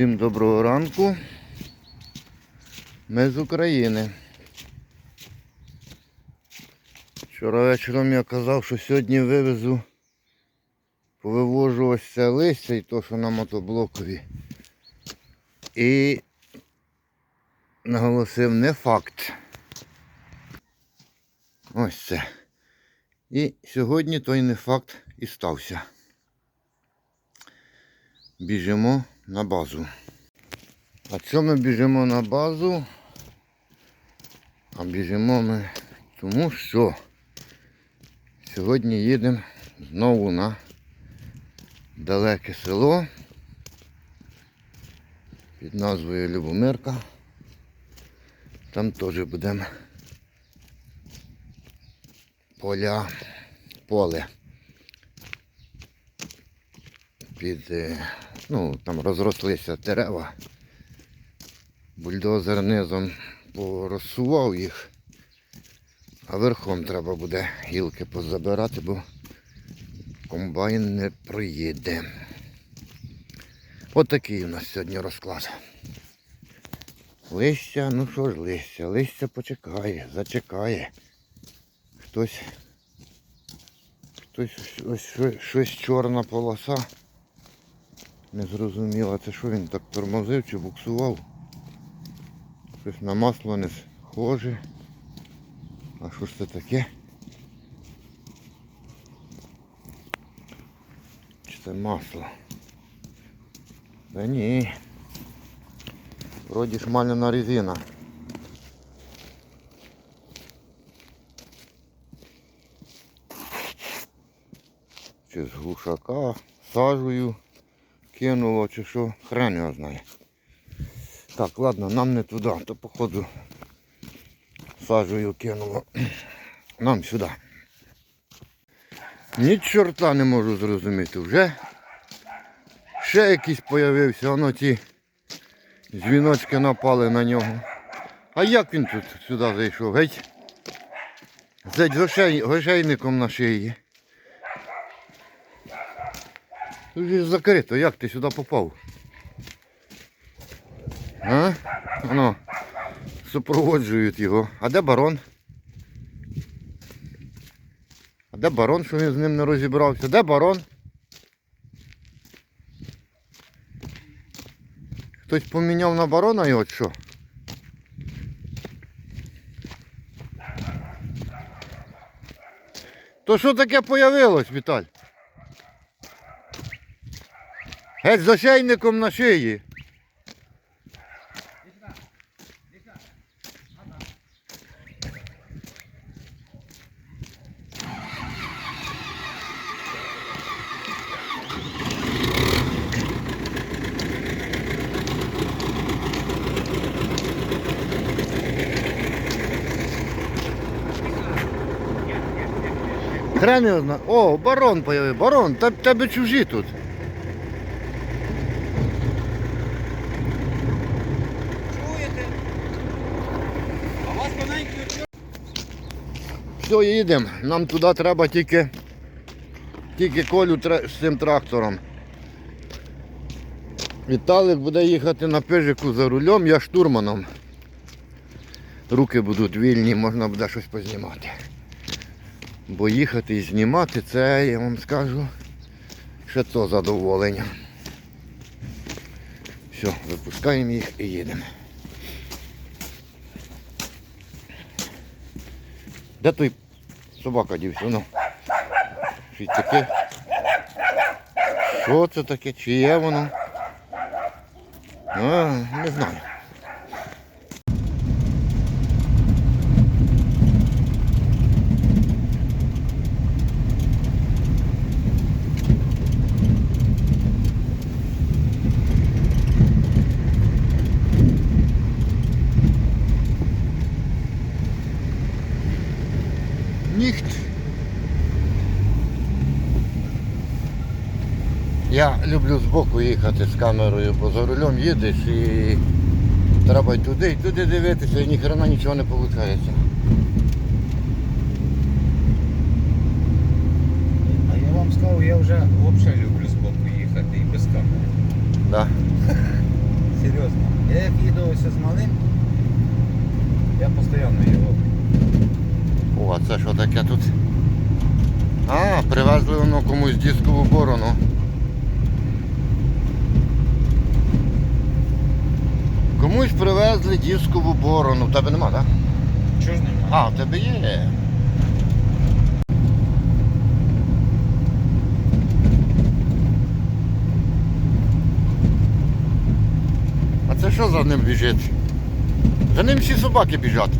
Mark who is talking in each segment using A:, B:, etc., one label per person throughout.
A: Всім доброго ранку. Ми з України. Вчора вечором я казав, що сьогодні вивезу, повивожу ось це листя і то, що на мотоблокові. І наголосив не факт. Ось це. І сьогодні той не факт і стався. Біжимо на базу. А чому ми біжимо на базу? А біжимо ми тому, що сьогодні їдемо знову на далеке село під назвою Любомирка. Там теж будемо поля, поле. Під, е, ну, там розрослися дерева. Бульдозер низом порозсував їх, а верхом треба буде гілки позабирати, бо комбайн не проїде. От такий у нас сьогодні розклад. Листя, ну що ж листя, листя почекає, зачекає. Хтось, хтось ось щось чорна полоса. Не зрозуміло, це що він так тормозив чи буксував. Щось на масло не схоже. А що ж це таке? Чи це масло? Да ні. Вроді шмаляна резина. Чи з глушака сажею кинуло, чи що, хрен його знає. Так, ладно, нам не туди, то походу сажею кинуло. Нам сюди. Ні чорта не можу зрозуміти. Вже ще якийсь появився, воно ті дзвіночки напали на нього. А як він тут сюди зайшов? Геть? З гошей, гошейником на шиї. Тут же закрито, як ти сюди попав? А? Воно. Супроводжують його. А де барон? А де барон, що він з ним не розібрався? Де барон? Хтось поміняв на барона його що? То що таке появилось, Віталь? Геть з ошейником на шиї. Хрен його зна. О, барон появив. Барон, та тебе чужі тут.
B: Чуєте? А у вас маленький
A: Все, їдемо. Нам туди треба тільки, тільки колю з цим трактором. Віталик буде їхати на пижику за рулем, я штурманом. Руки будуть вільні, можна буде щось познімати. Бо їхати і знімати це, я вам скажу, ще то задоволення. Все, випускаємо їх і їдемо. Де той собака дівся? Ну. Щось таке. Що це таке? Чиє воно? А, не знаю. Я люблю збоку їхати з камерою, бо за рулем їдеш і треба й туди, і туди дивитися, і ні хрена нічого не виходить.
B: А я вам сказав, я вже взагалі люблю з боку їхати і без камери.
A: Да.
B: серйозно. Я як їду ось з малим, я постійно його.
A: О, а це що таке тут? А, привезли воно комусь дискову борону. Комусь привезли дискову борону. В тебе нема, так?
B: Чого ж немає?
A: А, в тебе є. А це що за ним біжить? За ним всі собаки біжать.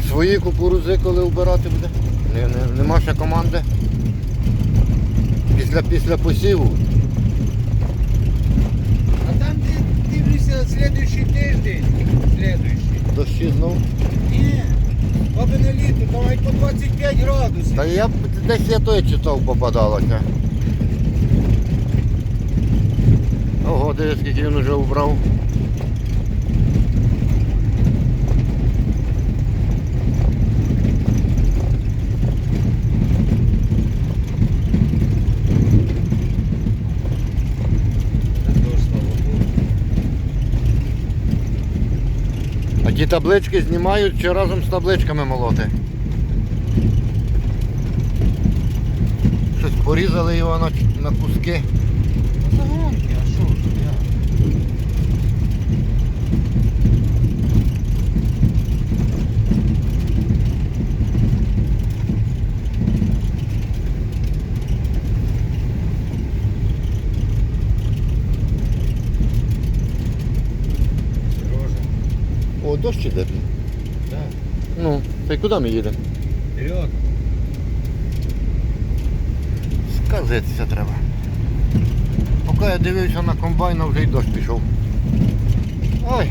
A: А свої кукурузи коли вбирати буде? Не, не, нема ще команди. Після, після посіву.
B: А там де дивлюся слідуючий тиждень. Слідуючий.
A: Дощі знов.
B: Ні. Баби на літо, там навіть по 25 градусів.
A: Та я б десь я той читав попадалося. Ого, дивись, скільки він вже вбрав.
B: Та дощ, слава Богу.
A: А ті таблички знімають чи разом з табличками молоти? Щось порізали його на, на куски.
B: Ну загонки, а що ж я? Сережа.
A: О, дощ іде.
B: Так.
A: Ну, та й куди ми їдемо?
B: Вперед.
A: Сказитися треба. Поки я дивився на комбайна, вже й дощ пішов. Ой.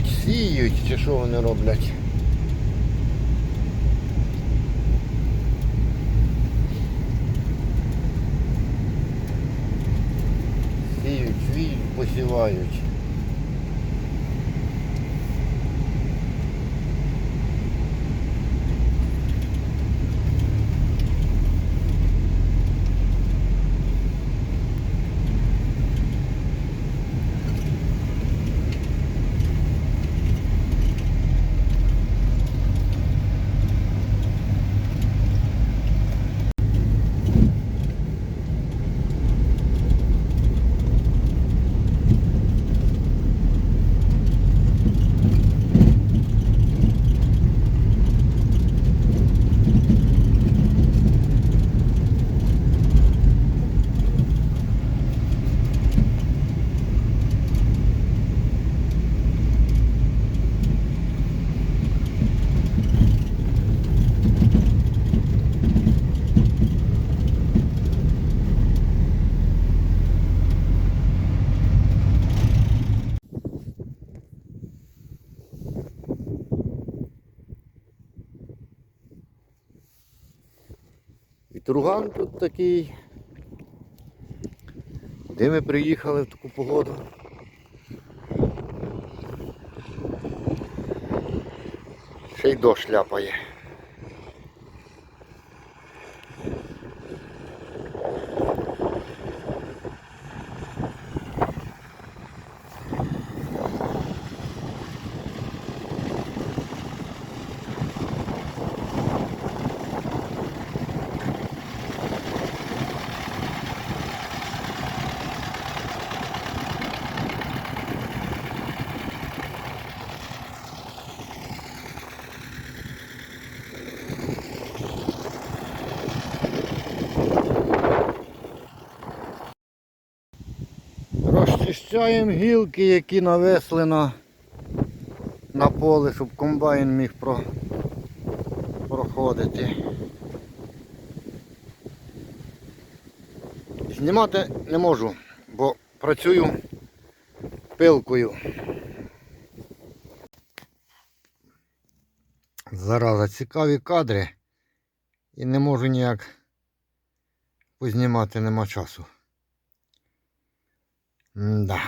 A: Сіють, сіють, чи що вони роблять? Сіють, сіють, посівають. Струган тут такий. Де ми приїхали в таку погоду? Ще й дощ ляпає. Розчищаємо гілки, які навесли на, на поле, щоб комбайн міг про, проходити. Знімати не можу, бо працюю пилкою. Зараза, цікаві кадри і не можу ніяк познімати, нема часу. Да.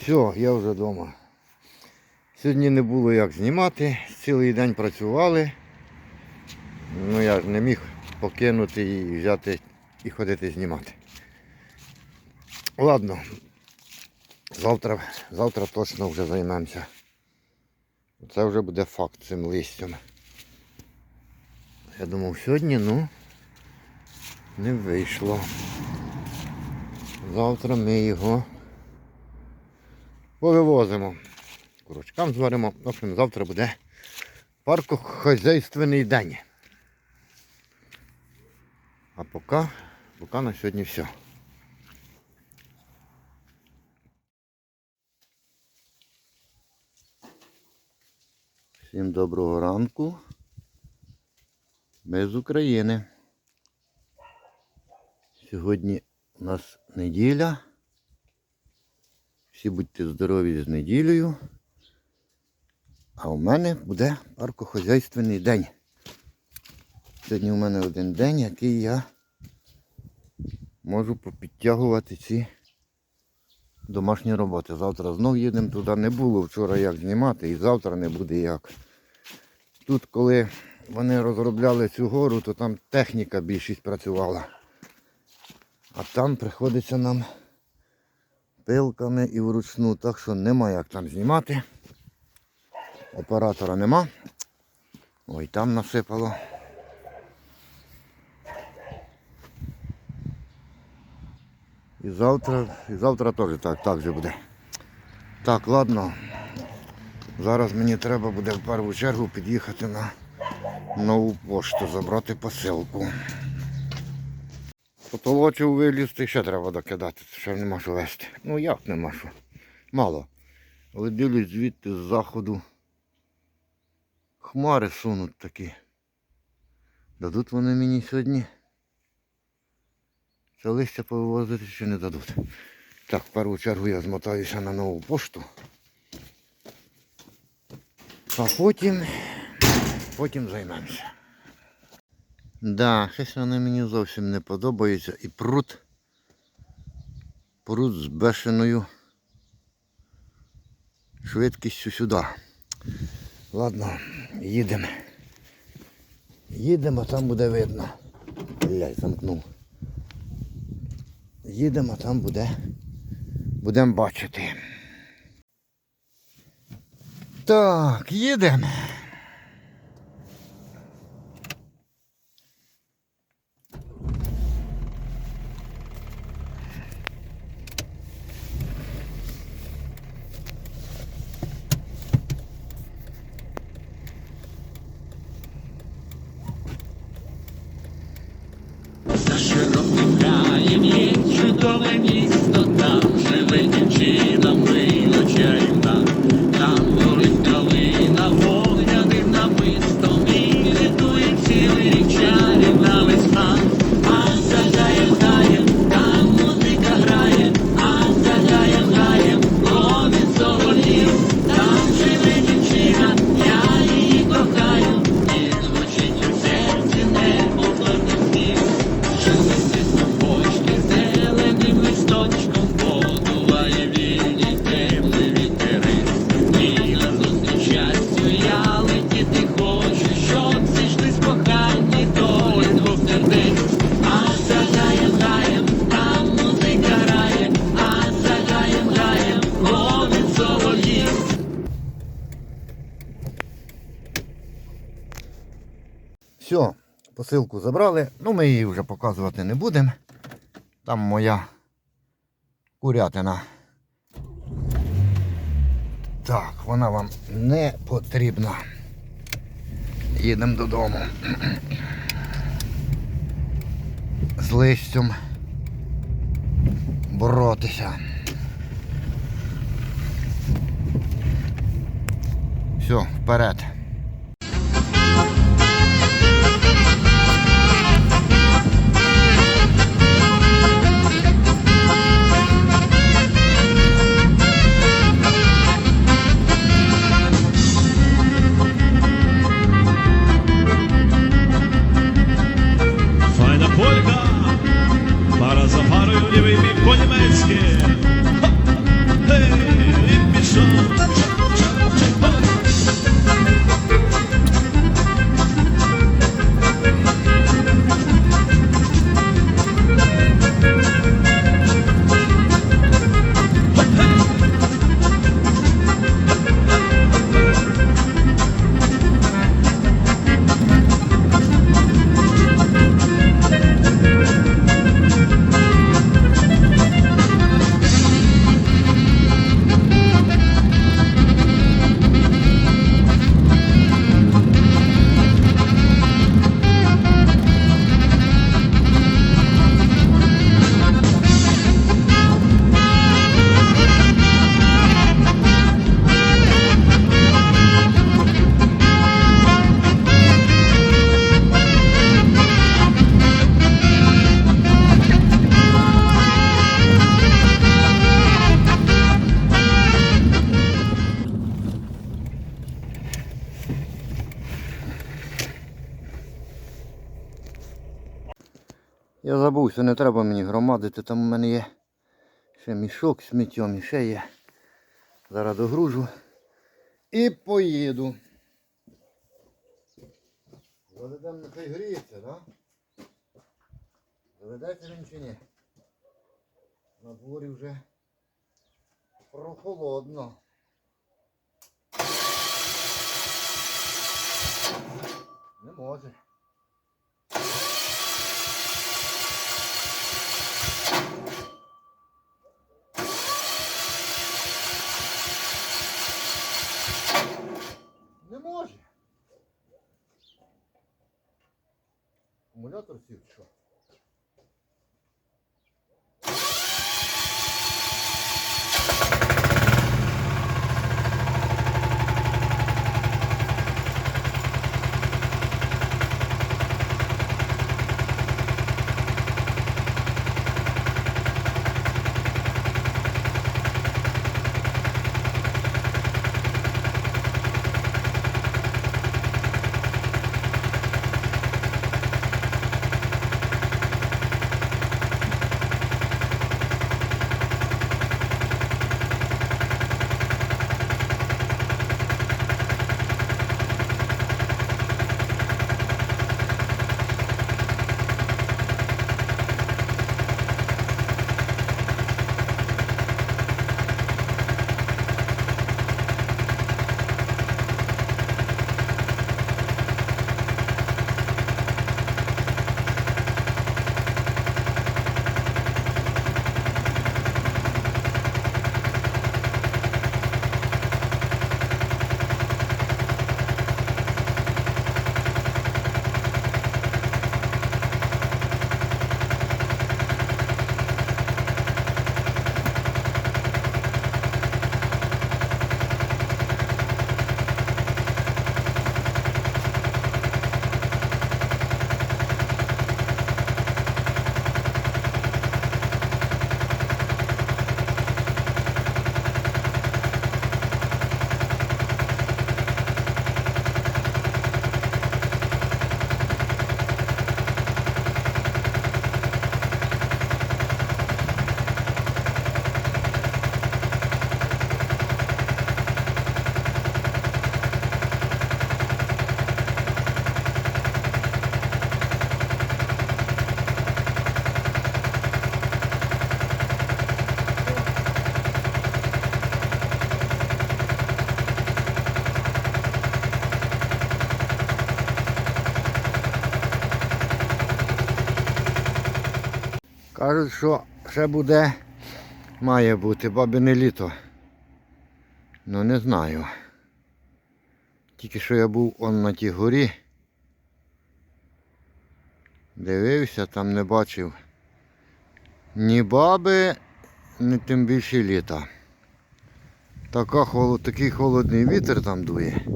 A: Все, я вже вдома. Сьогодні не було як знімати, цілий день працювали. Ну я ж не міг покинути і взяти і ходити знімати. Ладно, завтра, завтра точно вже займемося. Це вже буде факт цим листям. Я думав сьогодні, ну не вийшло. Завтра ми його повивозимо. Курочкам зваримо. В общем, завтра буде паркохозяйственний день. А поки, поки на сьогодні все. Всім доброго ранку. Ми з України. Сьогодні у нас неділя. Всі будьте здорові з неділею. А у мене буде паркохозяйственний день. Сьогодні у мене один день, який я можу попідтягувати ці домашні роботи. Завтра знов їдемо туди. Не було вчора як знімати і завтра не буде як. Тут, коли вони розробляли цю гору, то там техніка більшість працювала. А там приходиться нам пилками і вручну, так що нема як там знімати. Оператора нема. Ой, там насипало. І завтра, і завтра теж так, так же буде. Так, ладно. Зараз мені треба буде в першу чергу під'їхати на нову пошту, забрати посилку. Потолочив вилізти, ще треба докидати, ще нема що вести. Ну як нема що. Мало. Але дивлюсь звідти з заходу. Хмари сунуть такі. Дадуть вони мені сьогодні. Це листя повивозити чи не дадуть. Так, в першу чергу я змотаюся на нову пошту.
C: А потім, потім займемося. Да, щось вони мені зовсім не подобаються. І прут. Прут з бешеною швидкістю сюди. Ладно, їдемо. Їдемо, там буде видно. Блядь, замкнув. Їдемо, там буде. Будемо бачити. Так, їдемо. Посилку забрали. Ну, ми її вже показувати не будемо. Там моя курятина. Так, вона вам не потрібна. Їдемо додому. З листям боротися. Все, вперед. Забувся, не треба мені громадити, там у мене є ще мішок з сміттям і ще є. Зараз догружу і поїду. Заведемо нехай гріється, так? Да? Заведеться він чи ні? На дворі вже прохолодно. Не може. istiyor şu an.
A: Кажуть, що ще буде, має бути бабине літо. Ну не знаю. Тільки що я був он на тій горі. Дивився, там не бачив ні баби, ні тим більше літа. Така холод, такий холодний вітер там дує.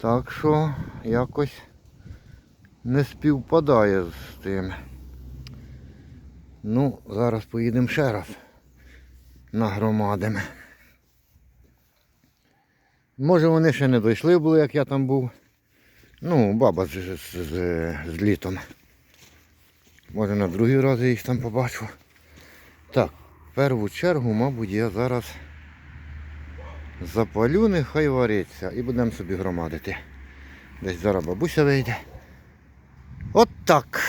A: Так що якось не співпадає з тим. Ну, зараз поїдемо ще раз нагромадимо. Може вони ще не дійшли були, як я там був. Ну, баба з, з, з, з літом. Може на другий раз я їх там побачу. Так, в першу чергу, мабуть, я зараз запалю, нехай вариться і будемо собі громадити. Десь зараз бабуся вийде. От так.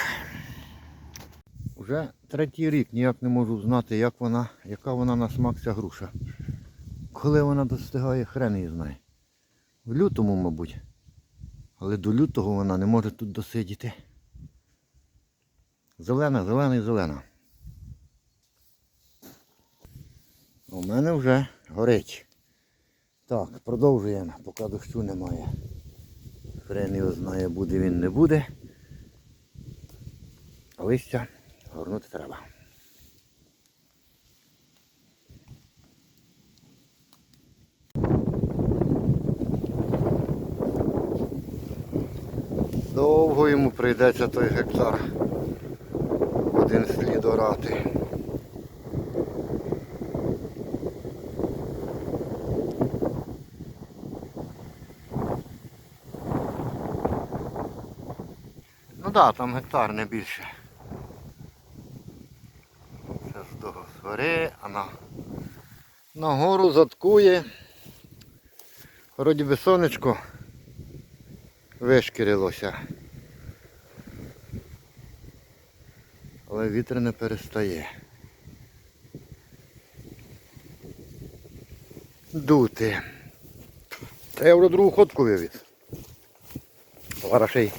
A: Уже третій рік ніяк не можу знати, як вона, яка вона на смак ця груша. Коли вона достигає, хрен її знає. В лютому, мабуть. Але до лютого вона не може тут досидіти. Зелена, зелена і зелена. У мене вже горить. Так, продовжуємо, поки дощу немає. Хрен його знає, буде він не буде. Листя горнути треба. Довго йому прийдеться той гектар. Один слід орати. Ну так, да, там гектар не більше. Це з свари, а на, на гору заткує. Вроді би сонечко вишкірилося. Але вітер не перестає. Дути. Та я вже другу ходку вивіз. Зараз ще й,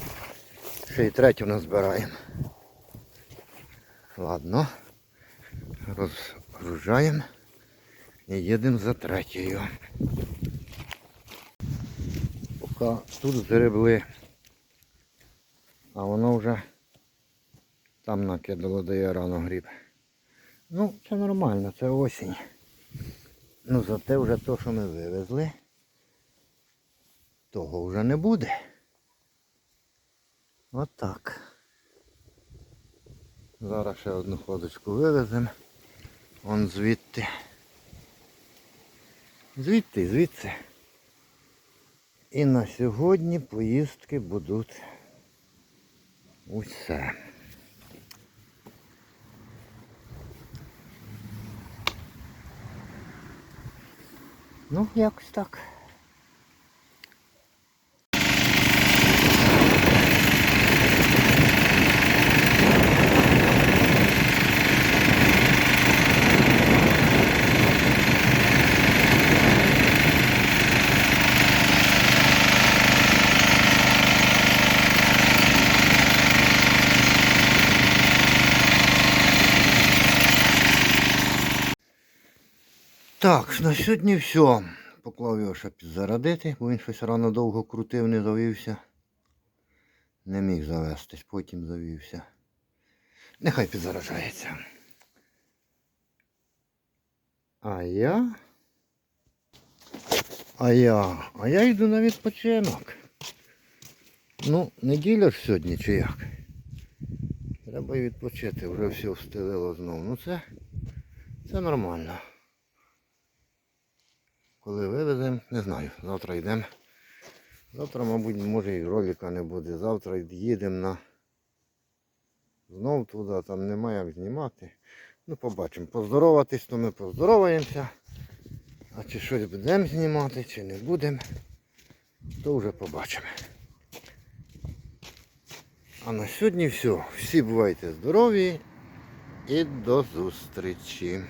A: ще й третю назбираємо. Ладно. Розгружаємо і їдемо за третьою. Поки тут згребли, а воно вже там накидало, я рано гріб. Ну, це нормально, це осінь. Ну зате вже то, що ми вивезли, того вже не буде. Отак. Зараз ще одну ходочку вивеземо. Вон звідти. Звідти, звідси. І на сьогодні поїздки будуть усе. Ну, якось так. Так, на сьогодні все. Поклав його ще підзарадити, бо він щось рано довго крутив, не завівся. Не міг завестись, потім завівся. Нехай підзаражається. А я. А я. А я йду на відпочинок. Ну, неділя ж сьогодні чи як. Треба і відпочити, вже все встелило знову. Ну це, це нормально. Коли вивеземо, не знаю, завтра йдемо. Завтра, мабуть, може і ролика не буде. Завтра їдемо на знов туди, там немає як знімати. Ну, побачимо. Поздороватись, то ми поздороваємося. А чи щось будемо знімати, чи не будемо, то вже побачимо. А на сьогодні все. Всі бувайте здорові і до зустрічі.